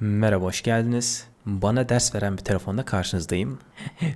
Merhaba, hoş geldiniz. Bana ders veren bir telefonda karşınızdayım.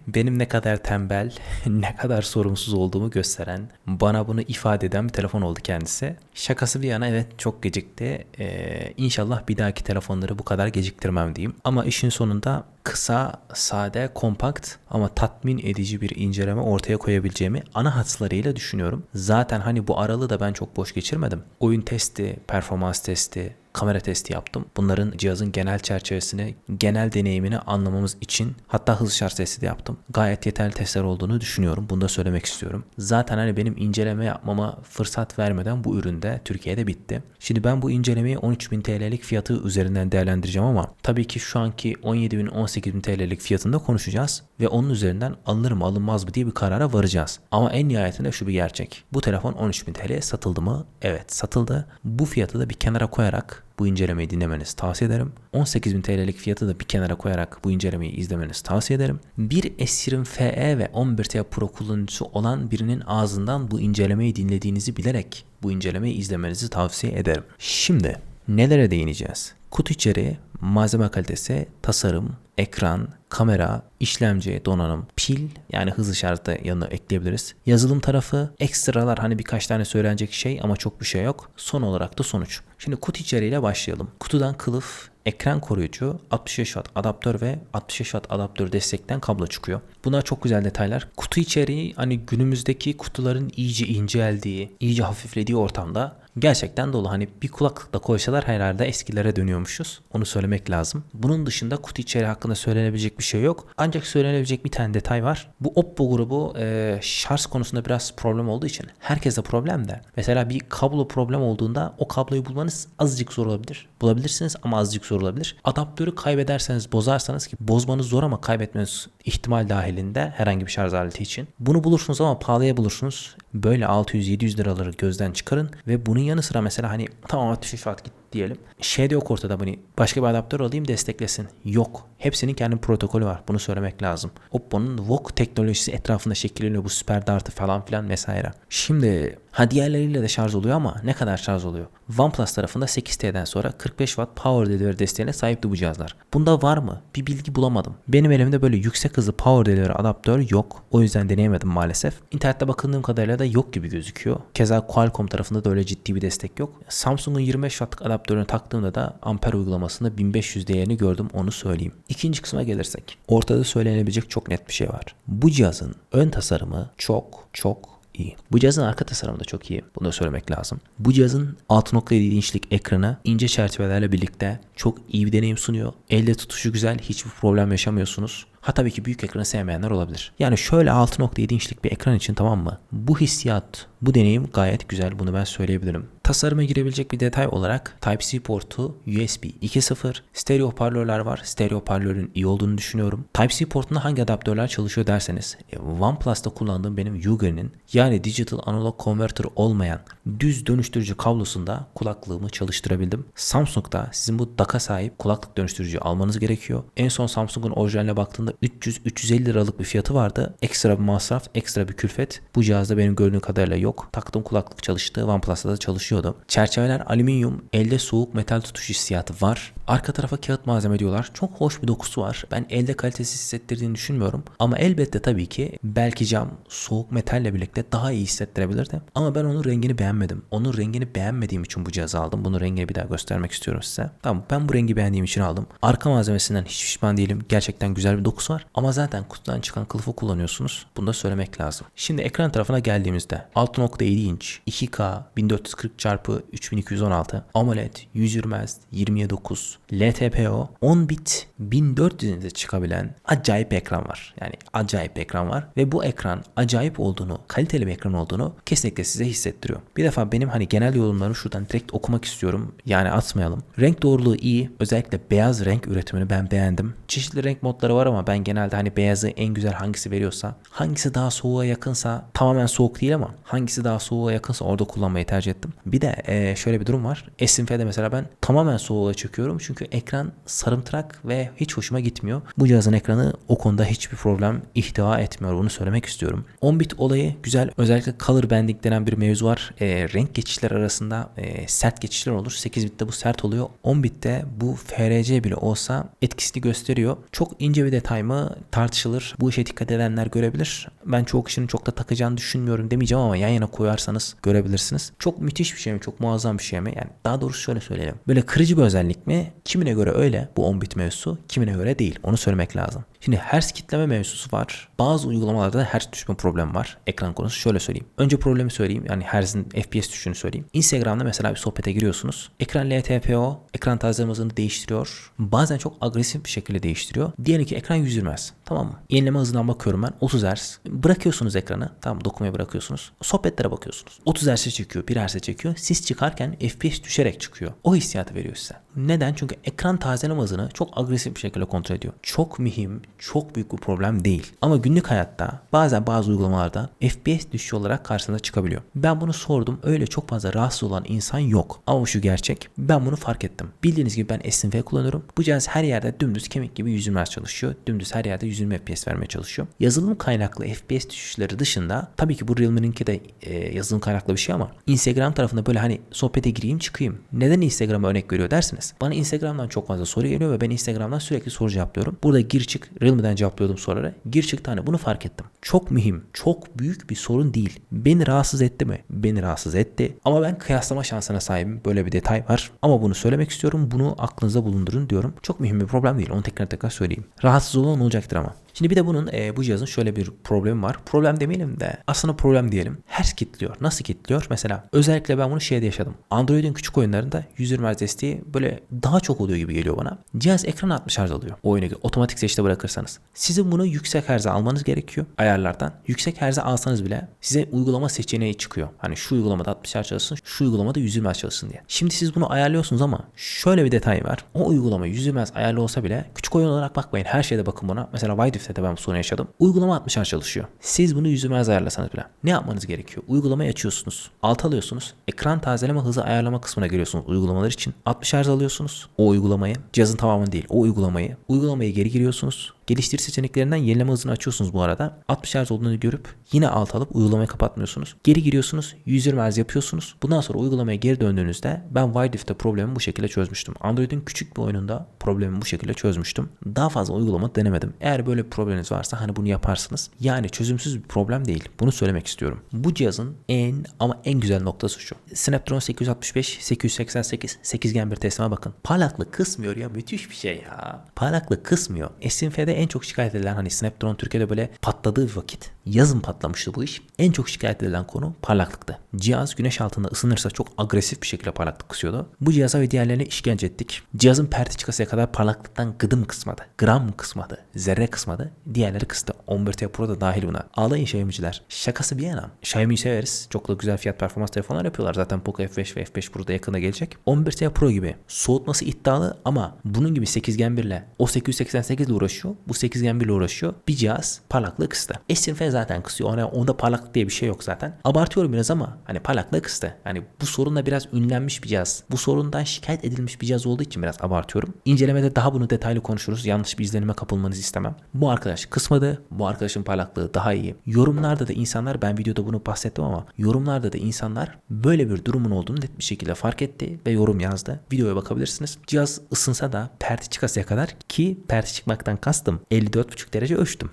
Benim ne kadar tembel, ne kadar sorumsuz olduğumu gösteren, bana bunu ifade eden bir telefon oldu kendisi. Şakası bir yana evet çok gecikti. Ee, inşallah bir dahaki telefonları bu kadar geciktirmem diyeyim. Ama işin sonunda kısa, sade, kompakt ama tatmin edici bir inceleme ortaya koyabileceğimi ana hatlarıyla düşünüyorum. Zaten hani bu aralığı da ben çok boş geçirmedim. Oyun testi, performans testi, kamera testi yaptım. Bunların cihazın genel çerçevesini, genel deneyimini anlamamız için hatta hız şarj testi de yaptım. Gayet yeterli testler olduğunu düşünüyorum. Bunu da söylemek istiyorum. Zaten hani benim inceleme yapmama fırsat vermeden bu ürün de Türkiye'de bitti. Şimdi ben bu incelemeyi 13.000 TL'lik fiyatı üzerinden değerlendireceğim ama tabii ki şu anki 17.000 18.000 TL'lik fiyatında konuşacağız ve onun üzerinden alınır mı alınmaz mı diye bir karara varacağız. Ama en nihayetinde şu bir gerçek. Bu telefon 13.000 TL'ye satıldı mı? Evet satıldı. Bu fiyatı da bir kenara koyarak bu incelemeyi dinlemenizi tavsiye ederim. 18.000 TL'lik fiyatı da bir kenara koyarak bu incelemeyi izlemenizi tavsiye ederim. Bir S20 FE ve 11T Pro kullanıcısı olan birinin ağzından bu incelemeyi dinlediğinizi bilerek bu incelemeyi izlemenizi tavsiye ederim. Şimdi nelere değineceğiz? Kutu içeriği, malzeme kalitesi, tasarım, ekran, kamera, işlemci, donanım, pil yani hız işareti yanına ekleyebiliriz. Yazılım tarafı, ekstralar hani birkaç tane söylenecek şey ama çok bir şey yok. Son olarak da sonuç. Şimdi kutu içeriğiyle başlayalım. Kutudan kılıf, ekran koruyucu, 65 watt adaptör ve 65 watt adaptör destekten kablo çıkıyor. Bunlar çok güzel detaylar. Kutu içeriği hani günümüzdeki kutuların iyice inceldiği, iyice hafiflediği ortamda gerçekten dolu. Hani bir kulaklıkla koysalar herhalde eskilere dönüyormuşuz. Onu söylemek lazım. Bunun dışında kutu içeriği hakkında söylenebilecek bir şey yok. Ancak söylenebilecek bir tane detay var. Bu Oppo grubu e, şarj konusunda biraz problem olduğu için herkese problem de. Mesela bir kablo problem olduğunda o kabloyu bulmanız azıcık zor olabilir. Bulabilirsiniz ama azıcık zor olabilir. Adaptörü kaybederseniz bozarsanız ki bozmanız zor ama kaybetmeniz ihtimal dahilinde herhangi bir şarj aleti için. Bunu bulursunuz ama pahalıya bulursunuz. Böyle 600-700 liraları gözden çıkarın ve bunun yanı sıra mesela hani tamam 60 watt git diyelim. Şey de yok ortada hani başka bir adaptör alayım desteklesin. Yok. Hepsinin kendi protokolü var. Bunu söylemek lazım. Oppo'nun VOOC teknolojisi etrafında şekilleniyor bu süper dartı falan filan vesaire. Şimdi ha diğerleriyle de şarj oluyor ama ne kadar şarj oluyor? OnePlus tarafında 8T'den sonra 45 Watt Power Delivery desteğine sahipti bu cihazlar. Bunda var mı? Bir bilgi bulamadım. Benim elimde böyle yüksek hızlı Power Delivery adaptör yok. O yüzden deneyemedim maalesef. İnternette bakıldığım kadarıyla da yok gibi gözüküyor. Keza Qualcomm tarafında da öyle ciddi bir destek yok. Samsung'un 25 Watt'lık adaptörünü taktığımda da amper uygulamasında 1500 değerini gördüm onu söyleyeyim. İkinci kısma gelirsek. Ortada söylenebilecek çok net bir şey var. Bu cihazın ön tasarımı çok çok iyi. Bu cihazın arka tasarımı da çok iyi. Bunu da söylemek lazım. Bu cihazın 6.7 inçlik ekranı ince çerçevelerle birlikte çok iyi bir deneyim sunuyor. Elde tutuşu güzel. Hiçbir problem yaşamıyorsunuz. Ha tabii ki büyük ekranı sevmeyenler olabilir. Yani şöyle 6.7 inçlik bir ekran için tamam mı? Bu hissiyat, bu deneyim gayet güzel. Bunu ben söyleyebilirim. Tasarıma girebilecek bir detay olarak Type-C portu, USB 2.0, stereo hoparlörler var. Stereo hoparlörün iyi olduğunu düşünüyorum. Type-C portunda hangi adaptörler çalışıyor derseniz e, OnePlus'ta kullandığım benim Yuger'in yani Digital Analog Converter olmayan düz dönüştürücü kablosunda kulaklığımı çalıştırabildim. Samsung'da sizin bu DAC'a sahip kulaklık dönüştürücü almanız gerekiyor. En son Samsung'un orijinaline baktığımda 300-350 liralık bir fiyatı vardı. Ekstra bir masraf, ekstra bir külfet. Bu cihazda benim gördüğüm kadarıyla yok. Taktığım kulaklık çalıştı. OnePlus'ta da çalışıyordu. Çerçeveler alüminyum, elde soğuk metal tutuş hissiyatı var. Arka tarafa kağıt malzeme diyorlar. Çok hoş bir dokusu var. Ben elde kalitesiz hissettirdiğini düşünmüyorum. Ama elbette tabii ki belki cam soğuk metalle birlikte daha iyi hissettirebilirdi. Ama ben onun rengini beğenmedim. Onun rengini beğenmediğim için bu cihazı aldım. Bunu rengini bir daha göstermek istiyorum size. Tamam ben bu rengi beğendiğim için aldım. Arka malzemesinden hiç pişman değilim. Gerçekten güzel bir dokusu var. Ama zaten kutudan çıkan kılıfı kullanıyorsunuz. Bunu da söylemek lazım. Şimdi ekran tarafına geldiğimizde 6.7 inç 2K 1440 x 3216 AMOLED 120 Hz 20'ye 9 LTPO 10 bit 1400'e çıkabilen acayip ekran var. Yani acayip ekran var ve bu ekran acayip olduğunu, kaliteli bir ekran olduğunu kesinlikle size hissettiriyor. Bir defa benim hani genel yorumlarımı şuradan direkt okumak istiyorum. Yani atmayalım. Renk doğruluğu iyi. Özellikle beyaz renk üretimini ben beğendim. Çeşitli renk modları var ama ben genelde hani beyazı en güzel hangisi veriyorsa, hangisi daha soğuğa yakınsa tamamen soğuk değil ama hangisi hangisi daha soğuğa yakınsa orada kullanmayı tercih ettim. Bir de e, şöyle bir durum var. S&F'de mesela ben tamamen soğuğa çekiyorum. Çünkü ekran sarımtırak ve hiç hoşuma gitmiyor. Bu cihazın ekranı o konuda hiçbir problem ihtiva etmiyor. Bunu söylemek istiyorum. 10 bit olayı güzel. Özellikle color banding denen bir mevzu var. E, renk geçişler arasında e, sert geçişler olur. 8 bitte bu sert oluyor. 10 bitte bu FRC bile olsa etkisini gösteriyor. Çok ince bir detay mı tartışılır. Bu işe dikkat edenler görebilir. Ben çoğu kişinin çok da takacağını düşünmüyorum demeyeceğim ama yan yana koyarsanız görebilirsiniz. Çok müthiş bir şey mi? Çok muazzam bir şey mi? Yani daha doğrusu şöyle söyleyelim. Böyle kırıcı bir özellik mi? Kimine göre öyle bu 10 bit mevzusu. Kimine göre değil. Onu söylemek lazım. Şimdi hertz kitleme mevzusu var. Bazı uygulamalarda da hertz düşme problemi var. Ekran konusu şöyle söyleyeyim. Önce problemi söyleyeyim. Yani hertz'in FPS düşüşünü söyleyeyim. Instagram'da mesela bir sohbete giriyorsunuz. Ekran LTPO, ekran tazeleme hızını değiştiriyor. Bazen çok agresif bir şekilde değiştiriyor. Diyelim ki ekran 120 Hz. Tamam mı? Yenileme hızından bakıyorum ben. 30 Hz. Bırakıyorsunuz ekranı. Tamam dokunmayı bırakıyorsunuz. Sohbetlere bakıyorsunuz. 30 Hz'e çekiyor. 1 Hz'e çekiyor. Siz çıkarken FPS düşerek çıkıyor. O hissiyatı veriyor size. Neden? Çünkü ekran tazeleme hızını çok agresif bir şekilde kontrol ediyor. Çok mühim, çok büyük bir problem değil. Ama günlük hayatta bazen bazı uygulamalarda FPS düşüşü olarak karşınıza çıkabiliyor. Ben bunu sordum. Öyle çok fazla rahatsız olan insan yok. Ama şu gerçek. Ben bunu fark ettim. Bildiğiniz gibi ben SNF kullanıyorum. Bu cihaz her yerde dümdüz kemik gibi 120 Hz çalışıyor. Dümdüz her yerde 120 FPS vermeye çalışıyor. Yazılım kaynaklı FPS düşüşleri dışında tabii ki bu Realme'ninki de e, yazılım kaynaklı bir şey ama Instagram tarafında böyle hani sohbete gireyim çıkayım. Neden Instagram'a örnek veriyor dersiniz. Bana Instagram'dan çok fazla soru geliyor ve ben Instagram'dan sürekli soru cevaplıyorum. Burada gir çık Realme'den cevaplıyordum soruları. Gir çık tane bunu fark ettim. Çok mühim, çok büyük bir sorun değil. Beni rahatsız etti mi? Beni rahatsız etti. Ama ben kıyaslama şansına sahibim. Böyle bir detay var. Ama bunu söylemek istiyorum. Bunu aklınızda bulundurun diyorum. Çok mühim bir problem değil. Onu tekrar tekrar söyleyeyim. Rahatsız olan olacaktır ama. Yeah. Şimdi bir de bunun e, bu cihazın şöyle bir problemi var. Problem demeyelim de aslında problem diyelim. Her kilitliyor. Nasıl kilitliyor? Mesela özellikle ben bunu şeyde yaşadım. Android'in küçük oyunlarında 120 Hz desteği böyle daha çok oluyor gibi geliyor bana. Cihaz ekran 60 Hz alıyor. Oyunu otomatik seçte bırakırsanız. Sizin bunu yüksek Hz'e almanız gerekiyor ayarlardan. Yüksek Hz'e alsanız bile size uygulama seçeneği çıkıyor. Hani şu uygulamada 60 Hz çalışsın, şu uygulamada 120 Hz çalışsın diye. Şimdi siz bunu ayarlıyorsunuz ama şöyle bir detay var. O uygulama 120 Hz ayarlı olsa bile küçük oyun olarak bakmayın. Her şeyde bakın buna. Mesela Widef'te de ben bu yaşadım. Uygulama 60 Hz çalışıyor. Siz bunu 120 Hz ayarlasanız bile. Ne yapmanız gerekiyor? Uygulamayı açıyorsunuz. Alt alıyorsunuz. Ekran tazeleme hızı ayarlama kısmına giriyorsunuz uygulamalar için. 60 Hz alıyorsunuz. O uygulamayı. Cihazın tamamını değil. O uygulamayı. Uygulamayı geri giriyorsunuz. Geliştirici seçeneklerinden yenileme hızını açıyorsunuz bu arada. 60 Hz olduğunu görüp yine alt alıp uygulamayı kapatmıyorsunuz. Geri giriyorsunuz. 120 Hz yapıyorsunuz. Bundan sonra uygulamaya geri döndüğünüzde ben Widef'te problemi bu şekilde çözmüştüm. Android'in küçük bir oyununda problemi bu şekilde çözmüştüm. Daha fazla uygulama denemedim. Eğer böyle probleminiz varsa hani bunu yaparsınız. Yani çözümsüz bir problem değil. Bunu söylemek istiyorum. Bu cihazın en ama en güzel noktası şu. Snapdragon 865, 888, 8 Gen bir teslime bakın. Parlaklık kısmıyor ya müthiş bir şey ya. Parlaklık kısmıyor. SNF'de en çok şikayet edilen hani Snapdragon Türkiye'de böyle patladığı vakit yazın patlamıştı bu iş. En çok şikayet edilen konu parlaklıktı. Cihaz güneş altında ısınırsa çok agresif bir şekilde parlaklık kısıyordu. Bu cihaza ve diğerlerine işkence ettik. Cihazın perti çıkasıya kadar parlaklıktan gıdım kısmadı. Gram kısmadı. Zerre kısmadı. Diğerleri kıstı. 11T Pro da dahil buna. Ağlayın Xiaomi'ciler. Şakası bir yana. Xiaomi'yi severiz. Çok da güzel fiyat performans telefonlar yapıyorlar. Zaten Poco F5 ve F5 Pro da yakında gelecek. 11T Pro gibi soğutması iddialı ama bunun gibi 8 Gen 1 ile o 888 ile uğraşıyor. Bu 8 Gen 1 ile uğraşıyor. Bir cihaz parlaklığı kıstı. S20 zaten kısıyor. Ona, onda parlaklık diye bir şey yok zaten. Abartıyorum biraz ama hani parlaklığı kıstı. Yani bu sorunla biraz ünlenmiş bir cihaz. Bu sorundan şikayet edilmiş bir cihaz olduğu için biraz abartıyorum. İncelemede daha bunu detaylı konuşuruz. Yanlış bir izlenime kapılmanızı istemem. Bu arkadaş kısmadı. Bu arkadaşın parlaklığı daha iyi. Yorumlarda da insanlar ben videoda bunu bahsettim ama yorumlarda da insanlar böyle bir durumun olduğunu net bir şekilde fark etti ve yorum yazdı. Videoya bakabilirsiniz. Cihaz ısınsa da perti çıkasıya kadar ki perti çıkmaktan kastım 54,5 derece ölçtüm.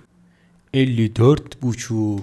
54,5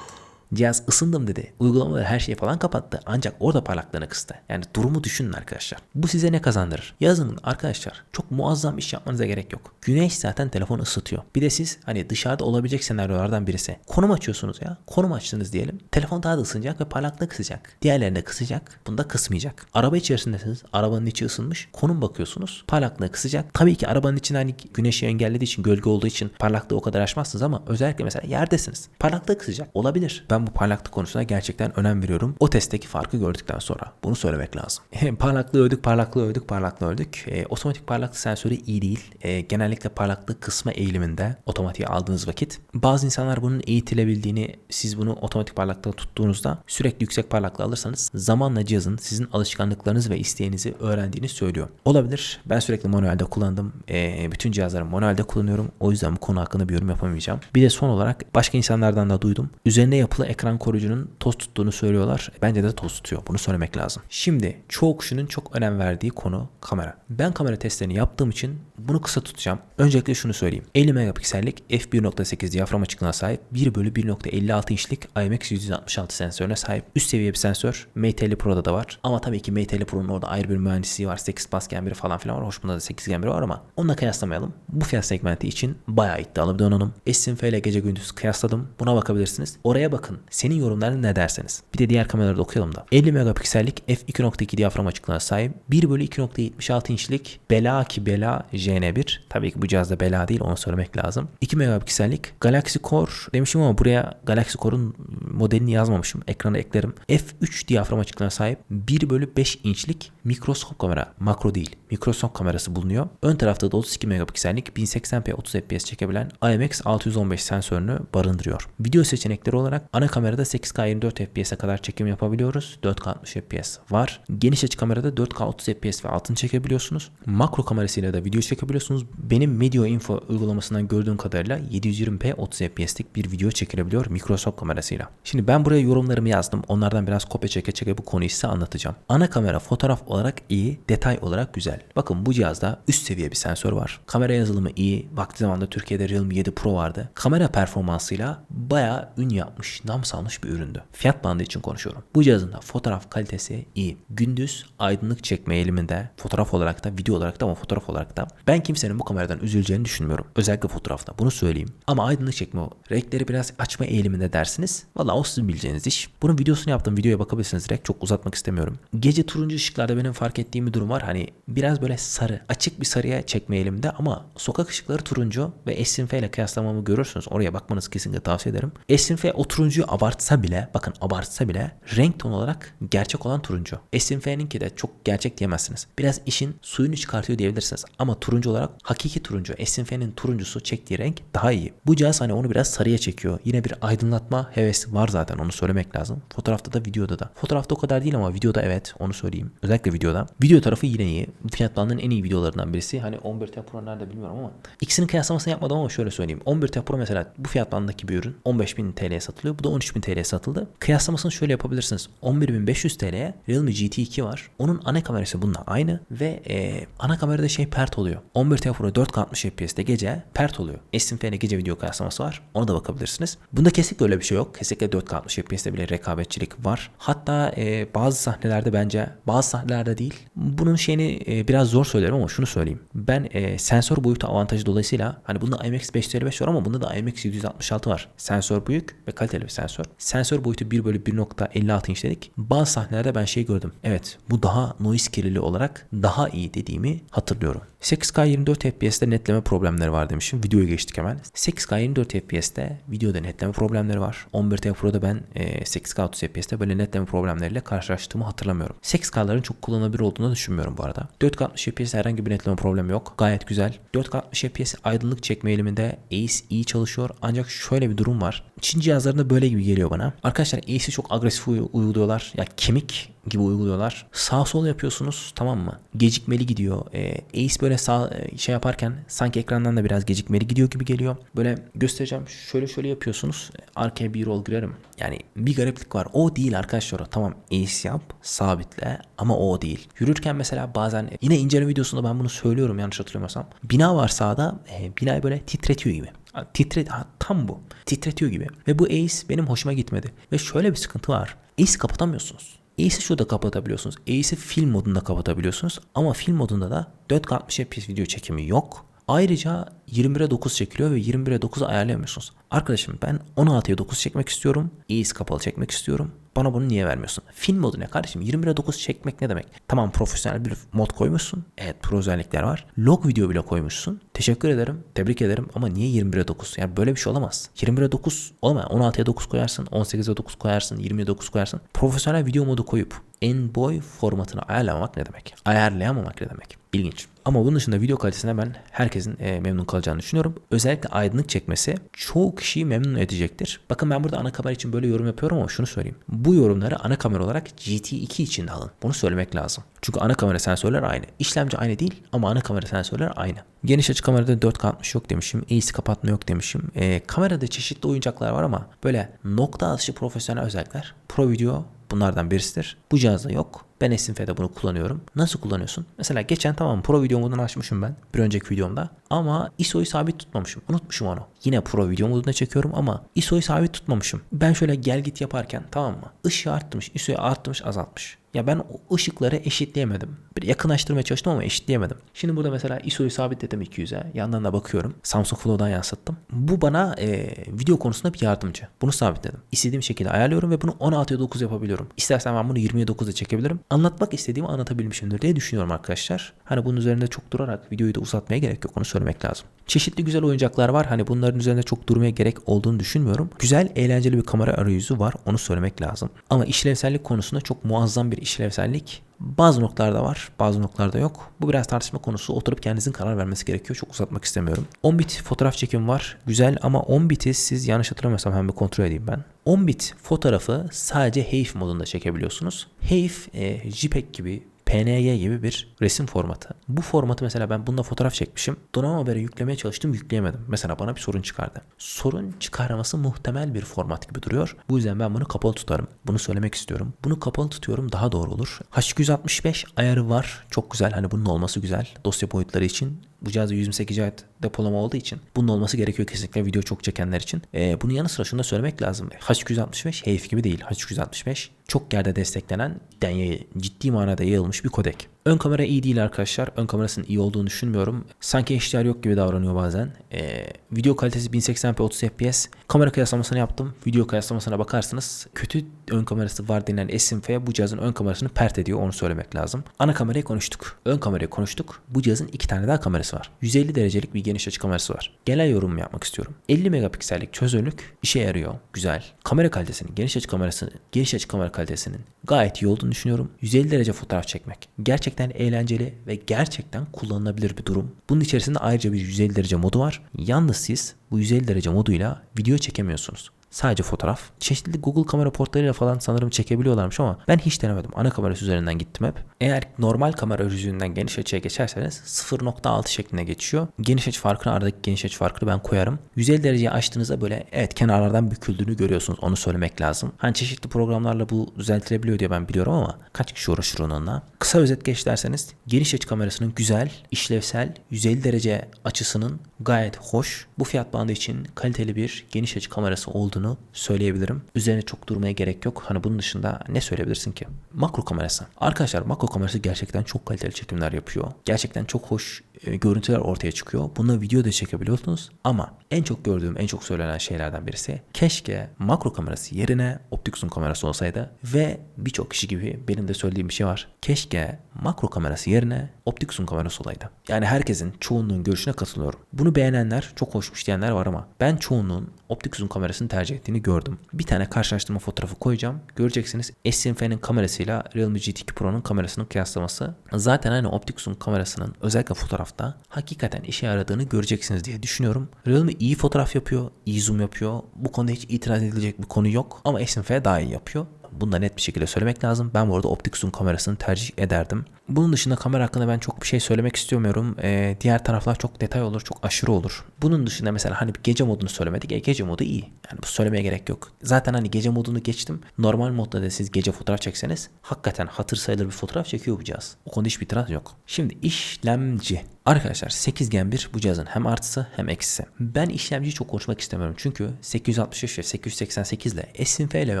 Cihaz ısındım dedi. Uygulamaları her şeyi falan kapattı. Ancak orada parlaklığını kıstı. Yani durumu düşünün arkadaşlar. Bu size ne kazandırır? Yazın arkadaşlar çok muazzam iş yapmanıza gerek yok. Güneş zaten telefonu ısıtıyor. Bir de siz hani dışarıda olabilecek senaryolardan birisi. Konum açıyorsunuz ya. Konum açtınız diyelim. Telefon daha da ısınacak ve parlaklığı kısacak. Diğerlerinde kısacak. Bunda kısmayacak. Araba içerisindesiniz. Arabanın içi ısınmış. Konum bakıyorsunuz. Parlaklığı kısacak. Tabii ki arabanın içinde hani güneşi engellediği için gölge olduğu için parlaklığı o kadar açmazsınız ama özellikle mesela yerdesiniz. Parlaklığı kısacak. Olabilir. Ben ben bu parlaklık konusuna gerçekten önem veriyorum. O testteki farkı gördükten sonra. Bunu söylemek lazım. parlaklığı övdük, parlaklığı övdük, parlaklığı övdük. E, otomatik parlaklık sensörü iyi değil. E, genellikle parlaklık kısma eğiliminde otomatiğe aldığınız vakit. Bazı insanlar bunun eğitilebildiğini, siz bunu otomatik parlaklığa tuttuğunuzda sürekli yüksek parlaklığı alırsanız zamanla cihazın sizin alışkanlıklarınız ve isteğinizi öğrendiğini söylüyor. Olabilir. Ben sürekli manuelde kullandım. E, bütün cihazları manuelde kullanıyorum. O yüzden bu konu hakkında bir yorum yapamayacağım. Bir de son olarak başka insanlardan da duydum. Üzerine yapılı ekran koruyucunun toz tuttuğunu söylüyorlar. Bence de toz tutuyor. Bunu söylemek lazım. Şimdi çoğu kişinin çok önem verdiği konu kamera. Ben kamera testlerini yaptığım için bunu kısa tutacağım. Öncelikle şunu söyleyeyim. 50 megapiksellik f1.8 diyafram açıklığına sahip 1 bölü 1.56 inçlik IMX 166 sensörüne sahip üst seviye bir sensör. Mate 50 Pro'da da var. Ama tabii ki Mate 50 Pro'nun orada ayrı bir mühendisliği var. 8 bas gembiri falan filan var. Hoş bunda da 8 gembiri var ama onunla kıyaslamayalım. Bu fiyat segmenti için bayağı iddialı bir donanım. S-Synf ile gece gündüz kıyasladım. Buna bakabilirsiniz. Oraya bakın. Senin yorumların ne derseniz. Bir de diğer kameraları da okuyalım da. 50 megapiksellik f2.2 diyafram açıklığına sahip 1 bölü 2.76 inçlik bela ki bela JN1. Tabii ki bu cihazda bela değil onu söylemek lazım. 2 megapiksellik Galaxy Core demişim ama buraya Galaxy Core'un modelini yazmamışım. Ekrana eklerim. F3 diyafram açıklığına sahip 1 bölü 5 inçlik mikroskop kamera. Makro değil. Mikroskop kamerası bulunuyor. Ön tarafta da 32 megapiksellik 1080p 30 fps çekebilen IMX 615 sensörünü barındırıyor. Video seçenekleri olarak ana kamerada 8K 24 fps'e kadar çekim yapabiliyoruz. 4K 60 fps var. Geniş açı kamerada 4K 30 fps ve altını çekebiliyorsunuz. Makro kamerasıyla da video çekebiliyorsunuz. Benim Medio Info uygulamasından gördüğüm kadarıyla 720p 30 fps'lik bir video çekilebiliyor mikroskop kamerasıyla. Şimdi ben buraya yorumlarımı yazdım. Onlardan biraz kopya çeke çeke bu konuyu size anlatacağım. Ana kamera fotoğraf olarak iyi, detay olarak güzel. Bakın bu cihazda üst seviye bir sensör var. Kamera yazılımı iyi. Vakti zamanında Türkiye'de Realme 7 Pro vardı. Kamera performansıyla bayağı ün yapmış, nam salmış bir üründü. Fiyat bandı için konuşuyorum. Bu cihazın da fotoğraf kalitesi iyi. Gündüz aydınlık çekme eğiliminde fotoğraf olarak da video olarak da ama fotoğraf olarak da ben kimsenin bu kameradan üzüleceğini düşünmüyorum. Özellikle fotoğrafta bunu söyleyeyim. Ama aydınlık çekme. Renkleri biraz açma eğiliminde dersiniz. Valla o sizin bileceğiniz iş. Bunun videosunu yaptım. Videoya bakabilirsiniz direkt. Çok uzatmak istemiyorum. Gece turuncu ışıklarda benim fark ettiğim bir durum var. Hani biraz böyle sarı. Açık bir sarıya çekme eğilimde ama sokak ışıkları turuncu ve S-Synf ile kıyaslamamı görürsünüz. Oraya bakmanızı kesinlikle tavsiye ederim. S-Synf o turuncuyu abartsa bile bakın abartsa bile renk ton olarak gerçek olan turuncu. S-Synf'ninki de çok gerçek diyemezsiniz. Biraz işin suyunu çıkartıyor diyebilirsiniz. Ama turuncu olarak hakiki turuncu. S-Synf'nin turuncusu çektiği renk daha iyi. Bu cihaz hani onu biraz sarıya çekiyor. Yine bir aydınlatma hevesi var zaten onu söylemek lazım. Fotoğrafta da videoda da. Fotoğrafta o kadar değil ama videoda evet onu söyleyeyim. Özellikle videoda. Video tarafı yine iyi. Fiyat bandının en iyi videolarından birisi. Hani 11 T Pro nerede bilmiyorum ama. İkisinin kıyaslamasını yapmadım ama şöyle söyleyeyim. 11 T Pro mesela bu fiyat bandındaki bir ürün 15.000 TL'ye satılıyor. Bu da 13.000 TL'ye satıldı. Kıyaslamasını şöyle yapabilirsiniz. 11.500 TL'ye Realme GT2 var. Onun ana kamerası bununla aynı ve e, ana kamerada şey pert oluyor. 11 T Pro 4K 60 FPS'te gece pert oluyor. S-Synf'e gece video kıyaslaması var. Ona da bakabilirsiniz. Bunda kesinlikle öyle bir şey yok. Kesinlikle 4K 60 FPS'te bile rekabetçilik var. Hatta e, bazı sahnelerde bence bazı sahnelerde değil. Bunun şeyini e, biraz zor söylerim ama şunu söyleyeyim. Ben e, sensör boyutu avantajı dolayısıyla hani bunda IMX 555 var ama bunda da IMX 766 var. Sensör büyük ve kaliteli bir sensör. Sensör boyutu 1 bölü 1.56 inç dedik. Bazı sahnelerde ben şey gördüm. Evet bu daha noise kirliliği olarak daha iyi dediğimi hatırlıyorum. 8K 24 FPS'te netleme problemleri var demişim. Videoya geçtik hemen. 8K 24 FPS'te videoda netleme problemleri var. 11T Pro'da ben e, 8K 30 FPS'te böyle netleme problemleriyle karşılaştığımı hatırlamıyorum. 8K'ların çok kullanılabilir olduğunu düşünmüyorum bu arada. 4K 60 FPS'te herhangi bir netleme problemi yok. Gayet güzel. 4K 60 FPS aydınlık çekme eğiliminde Ace iyi çalışıyor. Ancak şöyle bir durum var. Çin cihazlarında böyle gibi geliyor bana. Arkadaşlar Ace'i çok agresif uyguluyorlar. Ya kemik gibi uyguluyorlar. Sağ sol yapıyorsunuz tamam mı? Gecikmeli gidiyor. E, Ace böyle sağ şey yaparken sanki ekrandan da biraz gecikmeli gidiyor gibi geliyor. Böyle göstereceğim. Şöyle şöyle yapıyorsunuz. Arkaya bir rol girerim. Yani bir gariplik var. O değil arkadaşlar. Tamam Ace yap. Sabitle. Ama o değil. Yürürken mesela bazen yine inceleme videosunda ben bunu söylüyorum yanlış hatırlamıyorsam. Bina var sağda. E, binayı böyle titretiyor gibi. Titre, ha, tam bu. Titretiyor gibi. Ve bu Ace benim hoşuma gitmedi. Ve şöyle bir sıkıntı var. Ace kapatamıyorsunuz. Ace'i şurada kapatabiliyorsunuz. Ace'i film modunda kapatabiliyorsunuz. Ama film modunda da 4K 60 FPS video çekimi yok. Ayrıca 21'e 9 çekiliyor ve 21'e 9'u ayarlayamıyorsunuz. Arkadaşım ben 16'ya 9 çekmek istiyorum. Ace kapalı çekmek istiyorum. Bana bunu niye vermiyorsun? Film modu ne kardeşim? 21'e 9 çekmek ne demek? Tamam profesyonel bir mod koymuşsun. Evet pro özellikler var. Log video bile koymuşsun. Teşekkür ederim. Tebrik ederim ama niye 21'e 9? Yani böyle bir şey olamaz. 21'e 9 olamaz. 16'ya 9 koyarsın, 18'e 9 koyarsın, 20'ye 9 koyarsın. Profesyonel video modu koyup en boy formatını ayarlamamak ne demek? Ayarlayamamak ne demek? İlginç. Ama bunun dışında video kalitesine ben herkesin e, memnun kalacağını düşünüyorum. Özellikle aydınlık çekmesi çoğu kişiyi memnun edecektir. Bakın ben burada ana kamera için böyle yorum yapıyorum ama şunu söyleyeyim. Bu yorumları ana kamera olarak GT2 için alın. Bunu söylemek lazım. Çünkü ana kamera sensörler aynı. İşlemci aynı değil ama ana kamera sensörler aynı. Geniş açı kamerada 4K60 yok demişim. AC kapatma yok demişim. E, kamerada çeşitli oyuncaklar var ama böyle nokta atışı profesyonel özellikler. Pro Video bunlardan birisidir. Bu cihazda yok. Ben SMF'de bunu kullanıyorum. Nasıl kullanıyorsun? Mesela geçen tamam Pro video modunu açmışım ben bir önceki videomda. Ama ISO'yu sabit tutmamışım. Unutmuşum onu. Yine Pro video modunda çekiyorum ama ISO'yu sabit tutmamışım. Ben şöyle gel git yaparken tamam mı? Işığı arttırmış, ISO'yu arttırmış, azaltmış. Ya ben o ışıkları eşitleyemedim. Bir yakınlaştırmaya çalıştım ama eşitleyemedim. Şimdi burada mesela ISO'yu sabitledim 200'e. Yandan da bakıyorum. Samsung Flow'dan yansıttım. Bu bana e, video konusunda bir yardımcı. Bunu sabitledim. İstediğim şekilde ayarlıyorum ve bunu 16'ya 9 yapabiliyorum. İstersen ben bunu 20'ye 9'da çekebilirim. Anlatmak istediğimi anlatabilmişimdir diye düşünüyorum arkadaşlar. Hani bunun üzerinde çok durarak videoyu da uzatmaya gerek yok onu söylemek lazım. Çeşitli güzel oyuncaklar var. Hani bunların üzerinde çok durmaya gerek olduğunu düşünmüyorum. Güzel, eğlenceli bir kamera arayüzü var. Onu söylemek lazım. Ama işlevsellik konusunda çok muazzam bir işlevsellik bazı noktalarda var, bazı noktalarda yok. Bu biraz tartışma konusu. Oturup kendinizin karar vermesi gerekiyor. Çok uzatmak istemiyorum. 10 bit fotoğraf çekim var. Güzel ama 10 biti siz yanlış hatırlamıyorsam hem bir kontrol edeyim ben. 10 bit fotoğrafı sadece HEIF modunda çekebiliyorsunuz. HEIF e, JPEG gibi PNG gibi bir resim formatı. Bu formatı mesela ben bunda fotoğraf çekmişim. Donanım haberi yüklemeye çalıştım yükleyemedim. Mesela bana bir sorun çıkardı. Sorun çıkarması muhtemel bir format gibi duruyor. Bu yüzden ben bunu kapalı tutarım. Bunu söylemek istiyorum. Bunu kapalı tutuyorum daha doğru olur. H265 ayarı var. Çok güzel. Hani bunun olması güzel. Dosya boyutları için bu cihazda 128 GB depolama olduğu için bunun olması gerekiyor kesinlikle video çok çekenler için. Ee, bunun yanı sıra şunu da söylemek lazım. H265 HEIF gibi değil. H265 çok yerde desteklenen yani ciddi manada yayılmış bir kodek. Ön kamera iyi değil arkadaşlar. Ön kamerasının iyi olduğunu düşünmüyorum. Sanki HDR yok gibi davranıyor bazen. Ee, video kalitesi 1080p 30 fps. Kamera kıyaslamasını yaptım. Video kıyaslamasına bakarsınız kötü ön kamerası var denilen SMF bu cihazın ön kamerasını pert ediyor. Onu söylemek lazım. Ana kamerayı konuştuk. Ön kamerayı konuştuk. Bu cihazın iki tane daha kamerası var. 150 derecelik bir geniş açı kamerası var. Genel yorum yapmak istiyorum. 50 megapiksellik çözünürlük işe yarıyor. Güzel. Kamera kalitesinin, geniş açı kamerası, geniş açı kamera kalitesinin gayet iyi olduğunu düşünüyorum. 150 derece fotoğraf çekmek. Gerçekten eğlenceli ve gerçekten kullanılabilir bir durum. Bunun içerisinde ayrıca bir 150 derece modu var. Yalnız siz bu 150 derece moduyla video çekemiyorsunuz. Sadece fotoğraf. Çeşitli Google kamera portlarıyla falan sanırım çekebiliyorlarmış ama ben hiç denemedim. Ana kamerası üzerinden gittim hep. Eğer normal kamera yüzünden geniş açıya geçerseniz 0.6 şeklinde geçiyor. Geniş açı farkını aradaki geniş açı farkını ben koyarım. 150 dereceye açtığınızda böyle evet kenarlardan büküldüğünü görüyorsunuz. Onu söylemek lazım. Hani çeşitli programlarla bu düzeltilebiliyor diye ben biliyorum ama kaç kişi uğraşır onunla. Kısa özet geç derseniz geniş açı kamerasının güzel, işlevsel, 150 derece açısının gayet hoş. Bu fiyat bandı için kaliteli bir geniş açı kamerası olduğunu söyleyebilirim. Üzerine çok durmaya gerek yok. Hani bunun dışında ne söyleyebilirsin ki? Makro kamerası. Arkadaşlar makro kamerası gerçekten çok kaliteli çekimler yapıyor. Gerçekten çok hoş e, görüntüler ortaya çıkıyor. Bununla video da çekebiliyorsunuz. Ama en çok gördüğüm, en çok söylenen şeylerden birisi keşke makro kamerası yerine optik zoom kamerası olsaydı ve birçok kişi gibi benim de söylediğim bir şey var. Keşke makro kamerası yerine optik zoom kamerası olaydı. Yani herkesin çoğunluğun görüşüne katılıyorum. Bunu beğenenler, çok hoşmuş diyenler var ama ben çoğunluğun optik zoom kamerasını tercih ettiğini gördüm. Bir tane karşılaştırma fotoğrafı koyacağım. Göreceksiniz SMF'nin kamerasıyla Realme GT2 Pro'nun kamerasının kıyaslaması. Zaten aynı optik zoom kamerasının özellikle fotoğrafta hakikaten işe yaradığını göreceksiniz diye düşünüyorum. Realme iyi fotoğraf yapıyor, iyi zoom yapıyor. Bu konuda hiç itiraz edilecek bir konu yok ama SMF daha iyi yapıyor. Bunu da net bir şekilde söylemek lazım. Ben bu arada optik kamerasını tercih ederdim. Bunun dışında kamera hakkında ben çok bir şey söylemek istemiyorum. Ee, diğer taraflar çok detay olur, çok aşırı olur. Bunun dışında mesela hani bir gece modunu söylemedik. E, gece modu iyi. Yani bu söylemeye gerek yok. Zaten hani gece modunu geçtim. Normal modda da siz gece fotoğraf çekseniz hakikaten hatır sayılır bir fotoğraf çekiyor bu cihaz. O konuda hiçbir itiraz yok. Şimdi işlemci. Arkadaşlar 8 Gen 1 bu cihazın hem artısı hem eksisi. Ben işlemciyi çok konuşmak istemiyorum çünkü 865 ve 888 ile SMF ile ve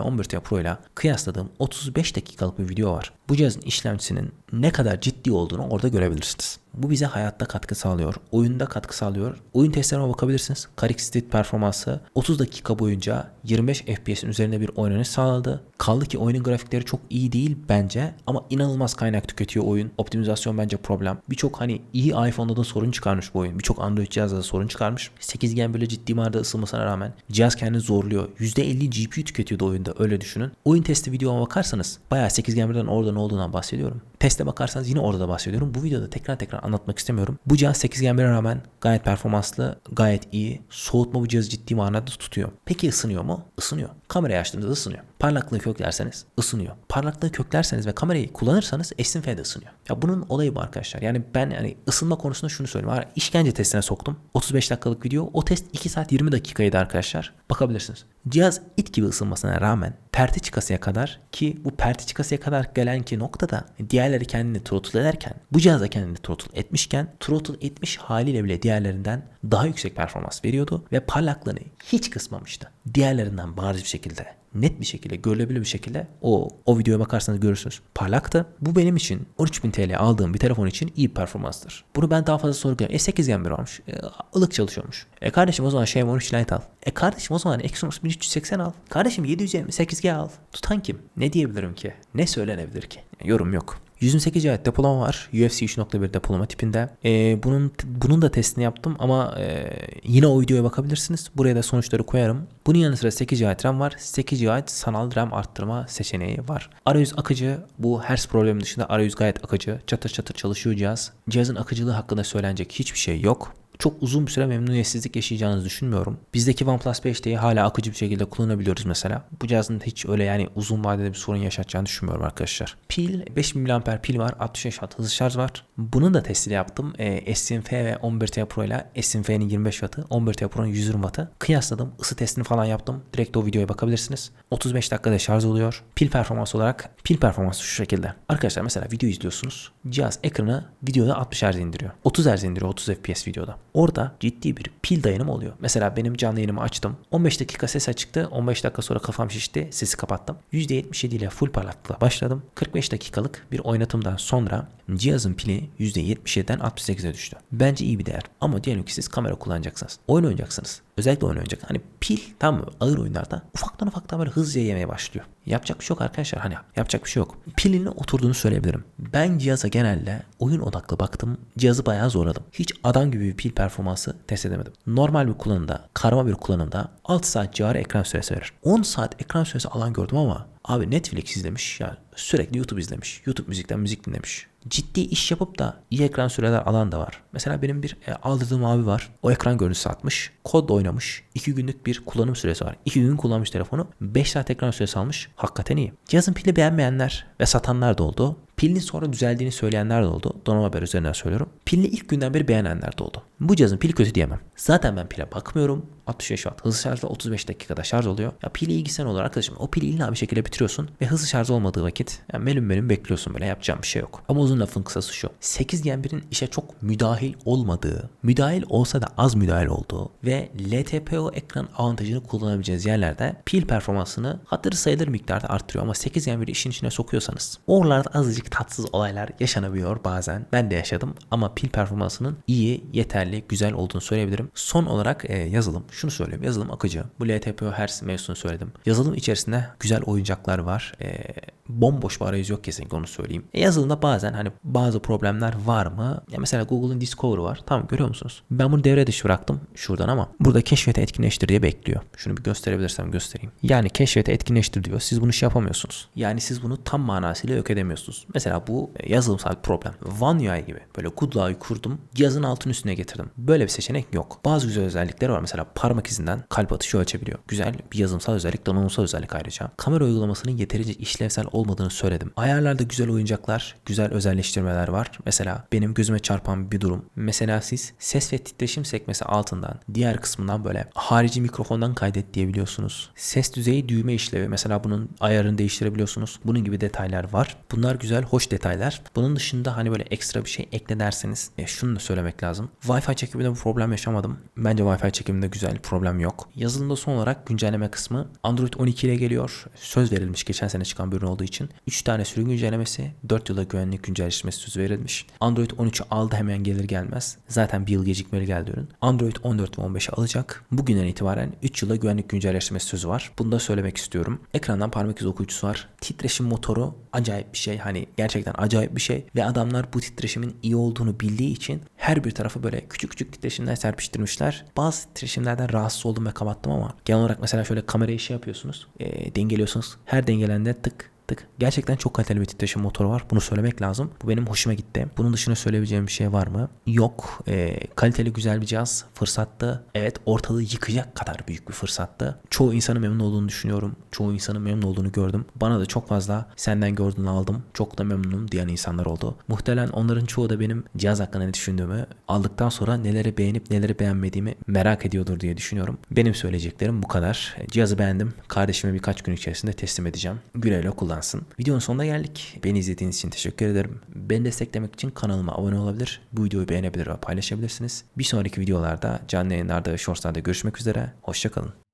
11 Pro ile kıyasladığım 35 dakikalık bir video var. Bu cihazın işlemcisinin ne kadar ciddi olduğunu orada görebilirsiniz. Bu bize hayatta katkı sağlıyor. Oyunda katkı sağlıyor. Oyun testlerine bakabilirsiniz. Carrick Street performansı 30 dakika boyunca 25 FPS'in üzerinde bir oynanış sağladı. Kaldı ki oyunun grafikleri çok iyi değil bence ama inanılmaz kaynak tüketiyor oyun. Optimizasyon bence problem. Birçok hani iyi iPhone'da da sorun çıkarmış bu oyun. Birçok Android cihazda da sorun çıkarmış. 8 Gen böyle ciddi manada ısınmasına rağmen cihaz kendini zorluyor. %50 GPU tüketiyordu oyunda öyle düşünün. Oyun testi videoma bakarsanız bayağı 8 Gen birden orada ne olduğundan bahsediyorum. Teste bakarsanız yine orada da bahsediyorum. Bu videoda tekrar tekrar anlatmak istemiyorum. Bu cihaz 8 Gen 1'e rağmen gayet performanslı, gayet iyi. Soğutma bu cihazı ciddi manada tutuyor. Peki ısınıyor mu? Isınıyor. Kamerayı açtığınızda ısınıyor. Parlaklığı köklerseniz ısınıyor. Parlaklığı köklerseniz ve kamerayı kullanırsanız S20F'de ısınıyor. Ya bunun olayı bu arkadaşlar. Yani ben yani ısınma konusunda şunu söyleyeyim. Var, işkence testine soktum. 35 dakikalık video. O test 2 saat 20 dakikaydı arkadaşlar. Bakabilirsiniz. Cihaz it gibi ısınmasına rağmen perti çıkasıya kadar ki bu perti çıkasıya kadar gelen ki noktada diğerleri kendini throttle ederken bu cihaz da kendini throttle etmişken throttle etmiş haliyle bile diğerlerinden daha yüksek performans veriyordu ve parlaklığını hiç kısmamıştı. Diğerlerinden bariz bir şekilde net bir şekilde görülebilir bir şekilde o o videoya bakarsanız görürsünüz. Parlaktı. Bu benim için 13.000 TL aldığım bir telefon için iyi bir performanstır. Bunu ben daha fazla sorguluyorum. E8 Gen 1 almış. E, ılık çalışıyormuş. E kardeşim o zaman Xiaomi 13 Lite al. E kardeşim o zaman Exynos 1380 al. Kardeşim 728G al. Tutan kim? Ne diyebilirim ki? Ne söylenebilir ki? Yorum yok. 128 GB depolama var. UFC 3.1 depolama tipinde. Ee, bunun bunun da testini yaptım ama e, yine o videoya bakabilirsiniz. Buraya da sonuçları koyarım. Bunun yanı sıra 8 GB RAM var. 8 GB sanal RAM arttırma seçeneği var. Arayüz akıcı. Bu hertz problemi dışında arayüz gayet akıcı. Çatır çatır çalışıyor cihaz. Cihazın akıcılığı hakkında söylenecek hiçbir şey yok çok uzun bir süre memnuniyetsizlik yaşayacağınızı düşünmüyorum. Bizdeki OnePlus 5'teyi hala akıcı bir şekilde kullanabiliyoruz mesela. Bu cihazın hiç öyle yani uzun vadede bir sorun yaşatacağını düşünmüyorum arkadaşlar. Pil 5000 mAh pil var. 65 Watt hızlı şarj var. Bunun da testini yaptım. E, STMF ve 11T Pro ile STMF'nin 25 Watt'ı, 11T Pro'nun 120 Watt'ı kıyasladım. Isı testini falan yaptım. Direkt o videoya bakabilirsiniz. 35 dakikada şarj oluyor. Pil performansı olarak pil performansı şu şekilde. Arkadaşlar mesela video izliyorsunuz. Cihaz ekranı videoda 60 Hz indiriyor. 30 Hz indiriyor 30 FPS videoda. Orada ciddi bir pil dayanımı oluyor. Mesela benim canlı yayınımı açtım. 15 dakika ses açıktı. 15 dakika sonra kafam şişti. Sesi kapattım. %77 ile full parlaklıkla başladım. 45 dakikalık bir oynatımdan sonra cihazın pili %77'den 68'e düştü. Bence iyi bir değer. Ama diyelim ki siz kamera kullanacaksınız. Oyun oynayacaksınız. Özellikle oyun oynayacak. Hani pil tam mı? Ağır oyunlarda ufaktan ufaktan böyle hızlıca yemeye başlıyor. Yapacak bir şey yok arkadaşlar. Hani yapacak bir şey yok. Pilinin oturduğunu söyleyebilirim. Ben cihaza genelde oyun odaklı baktım. Cihazı bayağı zorladım. Hiç adam gibi bir pil performansı test edemedim. Normal bir kullanımda, karma bir kullanımda 6 saat civarı ekran süresi verir. 10 saat ekran süresi alan gördüm ama abi Netflix izlemiş yani sürekli YouTube izlemiş. YouTube müzikten müzik dinlemiş ciddi iş yapıp da iyi ekran süreler alan da var. Mesela benim bir e, aldırdığım abi var. O ekran görüntüsü atmış. Kodla oynamış. 2 günlük bir kullanım süresi var. 2 gün kullanmış telefonu. 5 saat ekran süresi almış. Hakikaten iyi. Cihazın pili beğenmeyenler ve satanlar da oldu. Pilin sonra düzeldiğini söyleyenler de oldu. Donanım haber üzerinden söylüyorum. Pilini ilk günden beri beğenenler de oldu. Bu cihazın pili kötü diyemem. Zaten ben pile bakmıyorum. 65 watt hızlı şarjla 35 dakikada şarj oluyor. Ya pili ilgisen olur arkadaşım. O pili illa bir şekilde bitiriyorsun ve hızlı şarj olmadığı vakit yani melüm melüm bekliyorsun böyle yapacağım bir şey yok. Ama uzun lafın kısası şu. 8 Gen 1'in işe çok müdahil olmadığı, müdahil olsa da az müdahil olduğu ve LTPO ekran avantajını kullanabileceğiniz yerlerde pil performansını hatırı sayılır miktarda arttırıyor. Ama 8 Gen 1'i işin içine sokuyorsanız oralarda azıcık tatsız olaylar yaşanabiliyor bazen. Ben de yaşadım ama pil performansının iyi, yeterli, güzel olduğunu söyleyebilirim. Son olarak e, yazılım. Şunu söyleyeyim. Yazılım akıcı. Bu LTPO Hertz mevzusunu söyledim. Yazılım içerisinde güzel oyuncaklar var. E, bomboş bir arayüz yok kesinlikle onu söyleyeyim. E, yazılımda bazen hani bazı problemler var mı? Ya mesela Google'ın Discover var. Tamam görüyor musunuz? Ben bunu devre dışı bıraktım şuradan ama burada keşfete etkinleştir diye bekliyor. Şunu bir gösterebilirsem göstereyim. Yani keşfete etkinleştir diyor. Siz bunu şey yapamıyorsunuz. Yani siz bunu tam manasıyla yok edemiyorsunuz. Mesela bu e, yazılımsal problem. One UI gibi böyle good UI'yi kurdum. Cihazın altın üstüne getirdim. Böyle bir seçenek yok. Bazı güzel özellikleri var. Mesela parmak izinden kalp atışı ölçebiliyor. Güzel bir yazılımsal özellik, donanımsal özellik ayrıca. Kamera uygulamasının yeterince işlevsel olmadığını söyledim. Ayarlarda güzel oyuncaklar, güzel özelleştirmeler var. Mesela benim gözüme çarpan bir durum. Mesela siz ses ve titreşim sekmesi altından diğer kısmından böyle harici mikrofondan kaydet diyebiliyorsunuz. Ses düzeyi düğme işlevi. Mesela bunun ayarını değiştirebiliyorsunuz. Bunun gibi detaylar var. Bunlar güzel, hoş detaylar. Bunun dışında hani böyle ekstra bir şey ekle derseniz e, şunu da söylemek lazım. Wi-Fi çekiminde bu problem yaşamadım. Bence Wi-Fi çekiminde güzel problem yok. Yazılımda son olarak güncelleme kısmı Android 12 ile geliyor. Söz verilmiş geçen sene çıkan bir ürün olduğu için için 3 tane sürüm güncellemesi, 4 yıla güvenlik güncelleşmesi sözü verilmiş. Android 13'ü aldı hemen gelir gelmez. Zaten bir yıl gecikmeli geldi ürün. Android 14 ve 15'i alacak. Bugünden itibaren 3 yıla güvenlik güncelleşmesi sözü var. Bunu da söylemek istiyorum. Ekrandan parmak izi okuyucusu var. Titreşim motoru acayip bir şey. Hani gerçekten acayip bir şey. Ve adamlar bu titreşimin iyi olduğunu bildiği için her bir tarafı böyle küçük küçük titreşimler serpiştirmişler. Bazı titreşimlerden rahatsız oldum ve kapattım ama genel olarak mesela şöyle kamerayı şey yapıyorsunuz. E, dengeliyorsunuz. Her dengelende tık tık. Gerçekten çok kaliteli bir titreşim motoru var. Bunu söylemek lazım. Bu benim hoşuma gitti. Bunun dışında söyleyebileceğim bir şey var mı? Yok. E, kaliteli güzel bir cihaz. Fırsattı. Evet ortalığı yıkacak kadar büyük bir fırsattı. Çoğu insanın memnun olduğunu düşünüyorum. Çoğu insanın memnun olduğunu gördüm. Bana da çok fazla senden gördüğünü aldım. Çok da memnunum diyen insanlar oldu. Muhtemelen onların çoğu da benim cihaz hakkında ne düşündüğümü aldıktan sonra neleri beğenip neleri beğenmediğimi merak ediyordur diye düşünüyorum. Benim söyleyeceklerim bu kadar. Cihazı beğendim. Kardeşime birkaç gün içerisinde teslim edeceğim. Güle kullansın. Videonun sonuna geldik. Beni izlediğiniz için teşekkür ederim. Beni desteklemek için kanalıma abone olabilir. Bu videoyu beğenebilir ve paylaşabilirsiniz. Bir sonraki videolarda canlı yayınlarda ve shortslarda görüşmek üzere. Hoşçakalın.